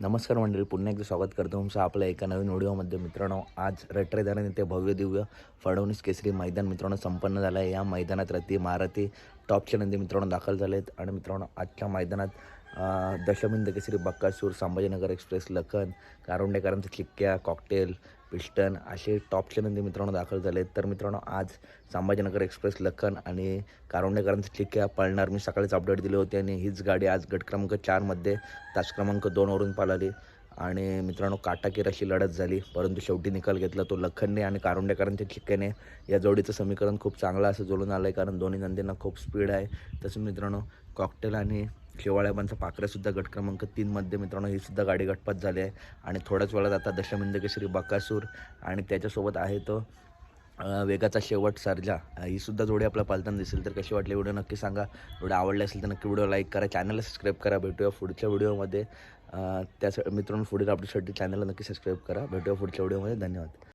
नमस्कार मंडळी पुन्हा एकदा स्वागत करतो तुमचं आपल्या एका नवीन व्हिडिओमध्ये मित्रांनो आज रटरेदाराने ते भव्य दिव्य फडणवीस केसरी मैदान मित्रांनो संपन्न झालं आहे. या मैदानात रती महारथी टॉपचे नंदी मित्रांनो दाखल झाले आहेत आणि मित्रांनो आजच्या मैदानात दशमिंद केसरी बक्कासूर संभाजीनगर एक्सप्रेस लखन कारुंडेकरांचं चिक्क्या कॉकटेल पिस्टन असे टॉपचे नंदी मित्रांनो दाखल झाले तर मित्रांनो आज संभाजीनगर एक्सप्रेस लखन आणि कारुंडेकरांचं चिक्क्या पळणार मी सकाळीच अपडेट दिली होती आणि हीच गाडी आज गट क्रमांक चारमध्ये तास क्रमांक दोनवरून पळाली. आणि मित्रांनो काटाकीर अशी लढत झाली. परंतु शेवटी निकाल घेतला तो लखनने आणि कारुंडेकरांच्या चिक्क्याने या जोडीचं समीकरण खूप चांगलं असं जुळून आलं आहे कारण दोन्ही नंदींना खूप स्पीड आहे. तसं मित्रांनो कॉकटेल आणि शेवाळ्याबांचा पाखऱ्यासुद्धा गट क्रमांक तीनमध्ये मित्रांनो ही सुद्धा गाडी गटपात झाली आहे. आणि थोड्याच वेळात आता दशमिंद केसरी बकासूर आणि त्याच्यासोबत आहे तो वेगाचा शेवट सर्जा. ही सुद्धा जोडी आपल्याला पालताना दिसेल. तर कशी वाटली व्हिडिओ नक्की सांगा. व्हिडिओ आवडले असेल तर नक्की व्हिडिओ लाईक करा. चॅनलला सबस्क्राईब करा. भेटूया पुढच्या व्हिडिओमध्ये. त्याच मित्रांनो पुढील आपल्यासाठी चॅनलला नक्की सबस्क्राईब करा. भेटूया पुढच्या व्हिडिओमध्ये. धन्यवाद.